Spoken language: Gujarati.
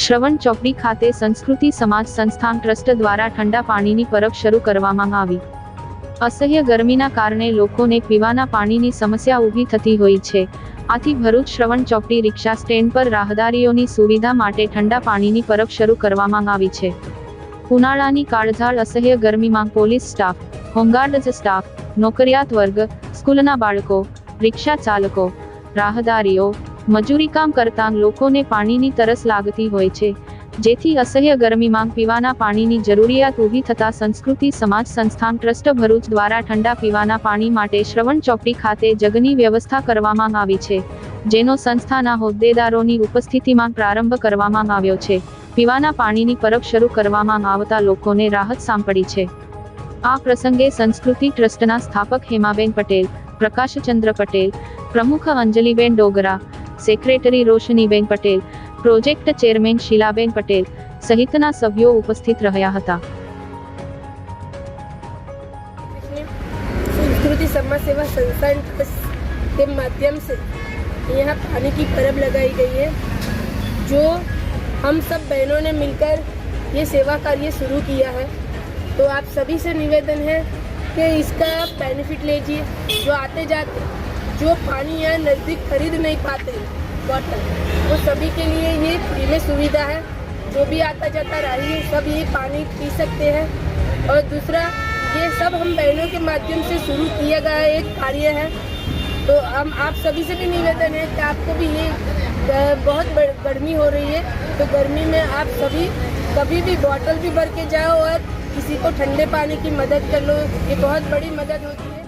શ્રવણ ચોકડી ખાતે સંસ્કૃતિ સમાજ સંસ્થાન ટ્રસ્ટ દ્વારા ઠંડા પાણીની પરબ શરૂ કરવામાં આવી. અસહ્ય ગરમીના કારણે લોકોને પીવાના પાણીની સમસ્યા ઊભી થતી હોય છે. આથી ભરૂચ શ્રવણ ચોકડી રિક્ષા સ્ટેન્ડ પર રાહદારીઓની સુવિધા માટે ઠંડા પાણીની પરબ શરૂ કરવામાં આવી છે. ઉનાળાની કાળઝાળ અસહ્ય ગરમીમાં પોલીસ સ્ટાફ, હોમગાર્ડ સ્ટાફ, નોકરિયાત વર્ગ, સ્કૂલના બાળકો, રિક્ષા ચાલકો, રાહદારીઓ મજૂરી કામ કરતા લોકોને પાણીની તરસ લાગતી હોય છે. જેથી અસહ્ય ગરમીમાં પીવાના પાણીની જરૂરિયાત ઊભી થતા સંસ્કૃતિ સમાજ સંસ્થાન ટ્રસ્ટ ભરૂચ દ્વારા ઠંડા પીવાના પાણી માટે શ્રવણ ચોકડી ખાતે જગની વ્યવસ્થા કરવામાં આવી છે. જેનો સંસ્થાના હોદ્દેદારોની ઉપસ્થિતિમાં પ્રારંભ કરવામાં આવ્યો છે. પીવાના પાણીની પરબ શરૂ કરવામાં આવતા લોકોને રાહત સાંપડી છે. આ પ્રસંગે સંસ્કૃતિ ટ્રસ્ટના સ્થાપક હેમાબેન પટેલ, પ્રકાશચંદ્ર પટેલ, પ્રમુખ Anjaliben Dogra secretary Roshniben Patel project chairman Shilaben Patel સહિતના સભ્યો ઉપસ્થિત રહ્યા હતા संस्कृति समाज सेवा संस्थान ट्रस्ट के माध्यम से यहाँ पानी की परब लगाई गई है जो हम सब बहनों ने मिलकर ये सेवा कार्य शुरू किया है तो आप सभी से निवेदन है कि इसका बेनिफिट लीजिए जो आते जाते जो पानी यहाँ नज़दीक खरीद नहीं पाते बॉटल वो सभी के लिए ये फ्री में सुविधा है। जो भी आता जाता राही, सब ये पानी पी सकते हैं। और दूसरा, ये सब हम बहनों के माध्यम से शुरू किया गया एक कार्य है। तो हम, आप सभी से भी निवेदन है कि आपको भी ये बहुत गर्मी हो रही है। तो गर्मी में आप सभी, कभी भी बॉटल भी भर के जाओ और किसी को ठंडे पानी की मदद कर लो। ये बहुत बड़ी मदद होती है।